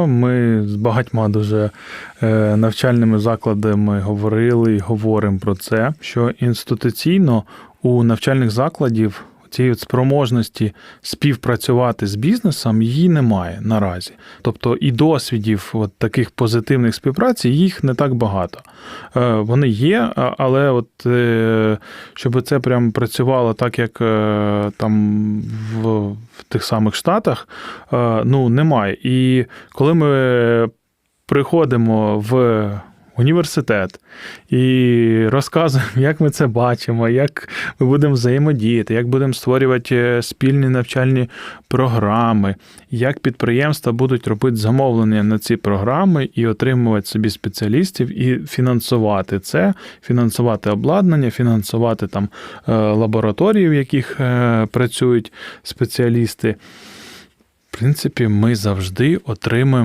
Ми з багатьма дуже е, навчальними закладами говорили і говоримо про це, що інституційно у навчальних закладів цієї спроможності співпрацювати з бізнесом її немає наразі. Тобто і досвідів от таких позитивних співпраці їх не так багато. Е, Вони є, але от е, щоб це прям працювало так, як е, там в, в тих самих Штатах, ну немає. І коли ми приходимо в університет і розказуємо, як ми це бачимо, як ми будемо взаємодіяти, як будемо створювати е, спільні навчальні програми, як підприємства будуть робити замовлення на ці програми і отримувати собі спеціалістів, і фінансувати це, фінансувати обладнання, фінансувати там е, лабораторії, в яких е, працюють спеціалісти. В принципі, ми завжди отримуємо